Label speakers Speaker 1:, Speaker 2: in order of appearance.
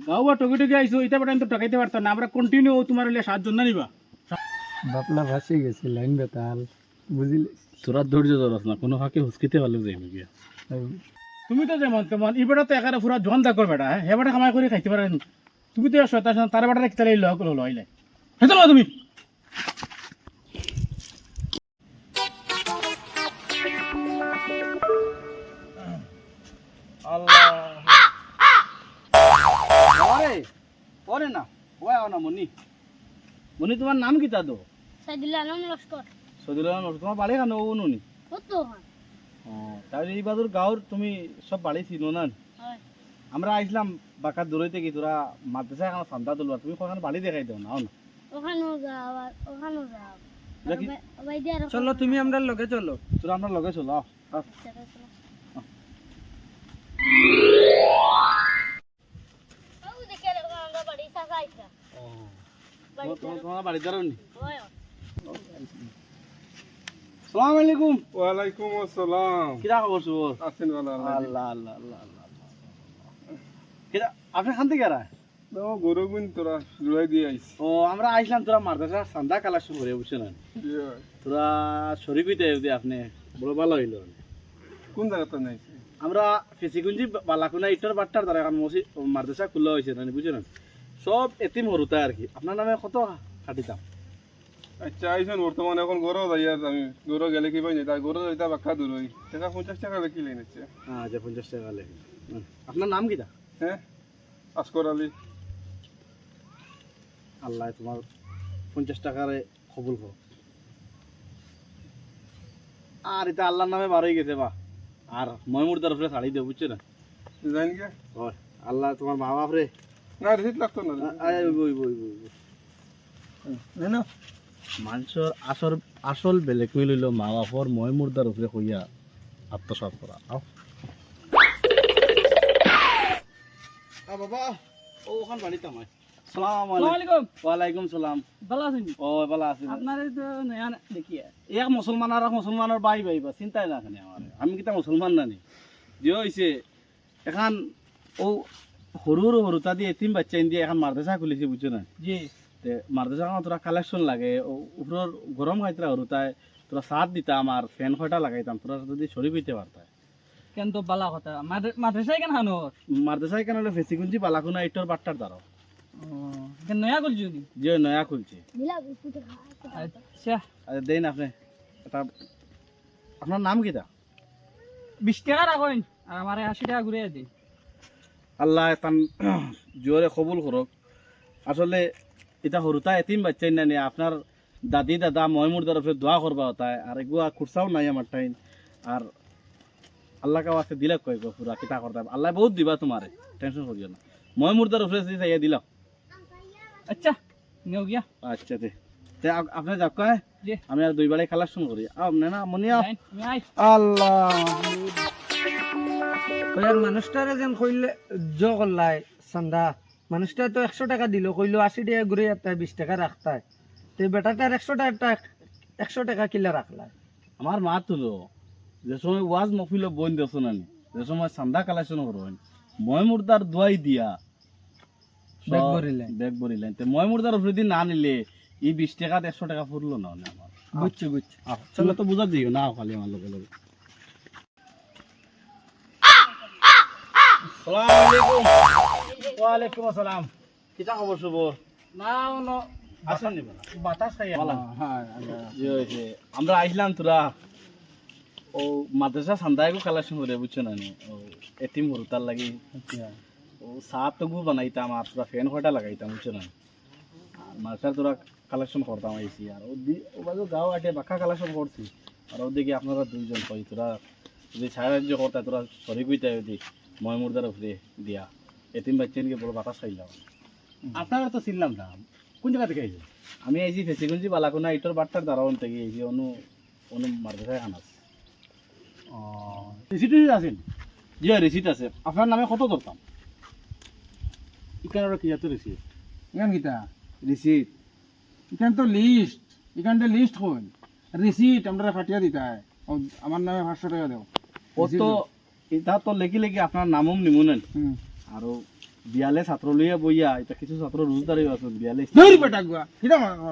Speaker 1: গাও বা talkie talkie আইসো এটা বেটা তো টাকাইতে পারতাম না আমরা কন্টিনিউ তোমার হইলে সাতজন না নিবা।
Speaker 2: বাপলা ভাসি গেছে লাইন বেতাল বুঝিলে?
Speaker 1: তোরা ধৈর্য ধরস না কোনো ফাঁকে হুসকিতে পারলে যাই নাকি তুমি তো যেমন তেমন এই বেটা তো একারে পুরা জন দাকর বেটা হ্যাঁ? হে বেটা কামাই করে খাইতে পারেন। তুমি তো শয়তান শয়তান, তার বেটা কিতালে লক হলো হইলে হেতো না তুমি। আল্লাহ। পরে না ওই না মনি মনি তোমার নাম কি তা তো
Speaker 3: সাইদুল্লাহ আলম লস্কর
Speaker 1: তোমার বাড়ি কেন ও নুনি
Speaker 3: কত
Speaker 1: তাহলে এই বাদুর গাঁর তুমি সব বাড়ি চিনো না? আমরা আইসলাম বাকার দূরে থেকে তোরা মাদ্রাসা এখন সান্দা তুলবা তুমি কখন বাড়ি দেখাই দাও না
Speaker 3: ওখানেও যাও যাও।
Speaker 2: চলো তুমি আমরা লগে চলো।
Speaker 1: তোরা আমরা লগে চলো আও,
Speaker 3: বাড়ি
Speaker 1: তোমার- তোমার- তোমার বাড়ি দাঁড়াও নি সালাম আলাইকুম।
Speaker 2: ওয়ালাইকুম আসসালাম।
Speaker 1: কিরা খবর সুবর
Speaker 2: আছেন ভালো
Speaker 1: আল্লাহ আল্লাহ আল্লাহ আল্লাহ আল্লাহ। কিরা আপনি খান থেকে আর
Speaker 2: ও গরু তোরা জুড়াই দিয়ে আইস।
Speaker 1: ও আমরা আইসলাম তোরা মাদ্রাসা সান্দা কালেকশন করে বুঝছ তোরা শরীফ হইতে যদি আপনি বড় ভালো হইল।
Speaker 2: কোন জায়গাতে নাই
Speaker 1: আমরা ফেসিগুঞ্জি বালাকুনা ইটার বাট্টার দ্বারা এখন মসি মাদ্রাসা খোলা হয়েছে না না সব এতিম হরুতায় আর কি। আপনার নামে কত? খাটিতাম
Speaker 2: আচ্ছা আইসেন বর্তমানে এখন গরু যাই আর আমি। গরু গেলে কি পাই তাই গরু যাইতা বাক্কা দূর হই টাকা পঞ্চাশ টাকা লেখি লেন আচ্ছা
Speaker 1: হ্যাঁ আচ্ছা পঞ্চাশ টাকা লাগে আপনার নাম কিটা?
Speaker 2: হ্যাঁ আসকর আলী।
Speaker 1: আল্লাহ তোমার পঞ্চাশ টাকারে কবুল হোক আর এটা আল্লাহর নামে বার হয়ে গেছে বা। আর ময়মুর তরফে ছাড়ি দেবো বুঝছ না?
Speaker 2: জানি কে?
Speaker 1: আল্লাহ তোমার মা বাপ রে
Speaker 2: না। রিসিট লাগতো না না
Speaker 1: মানুষের আসল আসল বেলেগ মিল হইল মা বাপর মই মুর্দার উপরে কইয়া আত্মসাত করা আও বাবা। ও ওখান বাড়িতে আমায় সালাম আলাইকুম। ওয়ালাইকুম সালাম।
Speaker 4: ভালো আছেন?
Speaker 1: ও ভালো আছি।
Speaker 4: আপনার তো নয়া দেখি।
Speaker 1: এক মুসলমান আর মুসলমানের বাই বাই বা চিন্তাই না আমার আমি কিতা মুসলমান নানি যে হয়েছে এখন ও সৰু সৰু তা দিয়ে এতিম বাচ্চা দিয়ে এখন মাদ্রাসা খুলিছে বুঝছ না
Speaker 4: জি।
Speaker 1: তে মাদ্রাসা তোরা কালেকশন লাগে ও উপরের গরম খাইতরা তাই তোরা সাত দিতাম আর ফ্যান খয়টা লাগাইতাম তোরা যদি শরীর হইতে পারতাই
Speaker 4: কেন তো বালা কথা? মাদ্রাসায় কেন হানো
Speaker 1: মাদ্রাসায় কেন হলে ফেসিগুঞ্জি পালাকুনা ইটর বাট্টার দ্বারা
Speaker 4: কেন নয়া যদি
Speaker 1: যে নয়া খুলছে।
Speaker 4: আচ্ছা।
Speaker 1: আচ্ছা দেন আপনি এটা আপনার নাম কিটা
Speaker 4: বিশ টাকা রাখেন আর আমার আশি টাকা ঘুরে দিই
Speaker 1: আল্লাহ তান জোরে কবুল করক আসলে এটা সৰুতা এতিম বাচ্চাই না নিয়ে আপনার দাদি দাদা মই মোর তরফে দোয়া করবা হতায় আর এগুয়া খুরসাও নাই আমার টাইম আর আল্লাহ কাও আছে দিলাক কয় পুরা কিতা করতে আল্লাহ বহুত দিবা তোমারে টেনশন করিও না। মই মোর তরফে চাইয়া দিলাম
Speaker 4: আচ্ছা নিও গিয়া।
Speaker 1: আচ্ছা তে তে আপনি যাক কয় আমি আর দুই বেলায় কালেকশন করি। আপনি না মনি আল্লাহ।
Speaker 5: মানুষটারে যেন কইলে জ করলাই চান্দা। মানুষটা তো একশো টাকা দিল কইলো আশি টাকা ঘুরে যাতে বিশ টাকা রাখতায়। তে বেটাটার একশো টাকা একশো টাকা কিলা রাখলাই
Speaker 1: আমার মা তুলো যে সময় ওয়াজ মফিল বইন দেছো নানি যে সময় চান্দা কালেকশন করবেন মই মুর্দার দোয়াই দিয়া
Speaker 5: ব্যাগ
Speaker 1: সব-
Speaker 5: ভরিলেন।
Speaker 1: ব্যাগ ভরিলেন। তে মই মুর্দার উপরে দিন না নিলে এই বিশ টাকা একশো টাকা ফুরলো না না আমার।
Speaker 5: বুঝছি বুঝছি।
Speaker 1: চলো তো বুঝা দিও না খালি আমার লগে লগে। ওয়ালাইকুম আসসালাম। কিতা খবর খবর
Speaker 4: না
Speaker 1: আসেন নিবা
Speaker 4: বাতাস খাই
Speaker 5: হ্যাঁ
Speaker 1: ইয়ে আমরা আইসলাম তোরা। ও মাদ্রাসা সান্দায়গো কালেকশন করে বুঝছ না নি? ও এটিম হরতার লাগি। ও সাত তো গু বানাইতাম আর তোরা ফ্যান কয়টা লাগাইতাম বুঝছ না? আর মাদ্রাসা তোরা কালেকশন করতাম আইসি আর ও দি ও বাজু গাঁও আটে বাক্কা কালেকশন করছি আর ওদিকে আপনারা দুইজন কই তোরা যদি সাহায্য করতা তোরা সরি কইতা যদি মই মুর্দার উপরে দিয়া। এতিম বাচ্চাকে বড় বাতাস খাইলাম আপনারা তো চিনলাম না। কোন জায়গা থেকে আইছে আমি আইছি ফেসিগঞ্জি বালাকোনা ইটর বাট্টার দারাউন থেকে আইছি অনু অনু মাদ্রাসায় খান আছে রিসিট আছে জি রিসিট আছে। আপনার নামে কত ধরতাম? ইকানোর কি এত রিসিট
Speaker 5: এখান কিতা?
Speaker 1: রিসিট
Speaker 5: এখান তো লিস্ট তো লিস্ট হইল রিসিট আমরা ফাটিয়া দিতে হয়। আমার নামে পাঁচশো টাকা দেও।
Speaker 1: ও তো এটা তো লেখি লেখি আপনার নামও নিমুনেন আৰু বিয়ালে ছাত্র লইয়া বইয়া এটা কিছু ছাত্র রোজদারিও আছে বিয়ালে